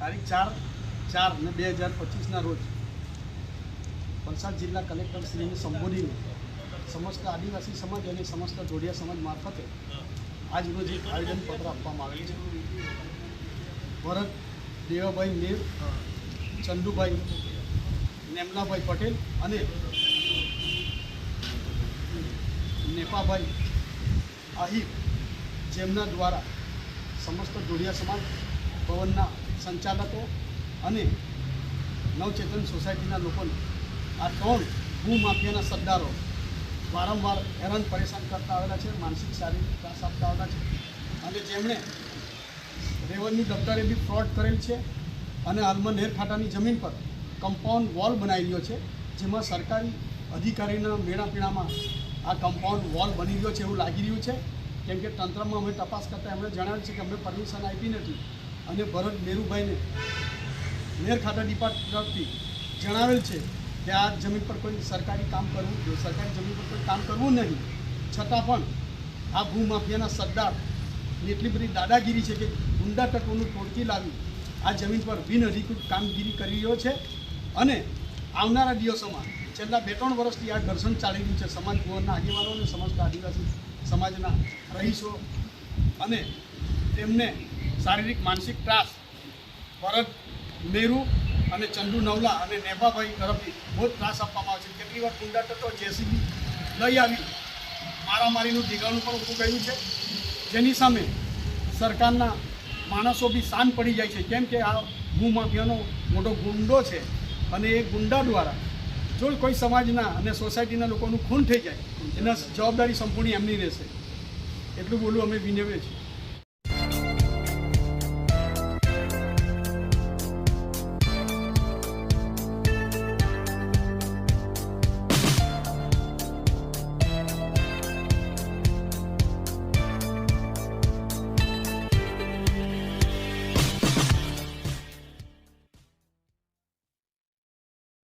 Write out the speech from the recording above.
ચાર ચાર ને બે હજાર પચીસના રોજ વલસાડ જિલ્લા કલેક્ટરશ્રીને સંબોધીને સમસ્ત આદિવાસી સમાજ અને સમસ્ત જોડિયા સમાજ મારફતે આજ રોજ એક આવેદનપત્ર આપવામાં આવેલ છે. ભરત દેવાભાઈ મેર, ચંદુભાઈ નેમલાભાઈ પટેલ અને નેપાભાઈ આહિર જેમના દ્વારા સમસ્ત જોડિયા સમાજ ભવનના સંચાલકો અને નવચેતન સોસાયટીના લોકોને આ ત્રણ ભૂમાફિયાના સરદારો વારંવાર હેરાન પરેશાન કરતા આવેલા છે, માનસિક શારીરિક ત્રાસ આપતા આવેલા છે અને જેમણે રેવન્યુ દફતરે બી ફ્રોડ કરેલ છે અને હાલમાં નેર જમીન પર કમ્પાઉન્ડ વોલ બનાવી રહ્યો છે, જેમાં સરકારી અધિકારીના મેળાપીણામાં આ કમ્પાઉન્ડ વોલ બની રહ્યો છે એવું લાગી રહ્યું છે. કેમ કે તંત્રમાં અમે તપાસ કરતાં એમણે જણાવ્યું છે કે અમે પરમિશન આપી નથી. અને ભરત મેરુભાઈને નેર ખાતા ડિપાર્ટમેન્ટ જણાવેલ છે કે આ જમીન પર કોઈ સરકારી કામ કરવું સરકારી જમીન પર કોઈ કામ કરવું નહીં, છતાં પણ આ ભૂમાફિયાના સરદારની એટલી બધી દાદાગીરી છે કે ગુંડા તત્વોનું ટોળકી લાવી આ જમીન પર બિનઅધિકૃત કામગીરી કરી રહ્યો છે અને આવનારા દિવસોમાં છેલ્લા બે ત્રણ વર્ષથી આ ઘર્ષણ ચાલી રહ્યું છે. સમાજ ભુવનના આગેવાનો અને સમસ્ત આદિવાસી સમાજના રહીશો અને તેમને શારીરિક, માનસિક ત્રાસ, ભરત, મેરુ અને ચંદુ નવલા અને નેભાભાઈ તરફથી બહુ જ ત્રાસ આપવામાં આવે છે. કેટલી વાર ગુંડા તત્વો જેસીબી લઈ આવી, મારામારીનું ઢીગાણું પણ ઊભું કર્યું છે. જેની સામે સરકારના માણસો બી શાંત પડી જાય છે. કેમ કે આ ભૂમાફિયાનો મોટો ગુંડો છે અને એ ગુંડા દ્વારા જો કોઈ સમાજના અને સોસાયટીના લોકોનું ખૂન થઈ જાય, એના જવાબદારી સંપૂર્ણ એમની રહેશે. એટલું બોલું અમે વિનવે છીએ.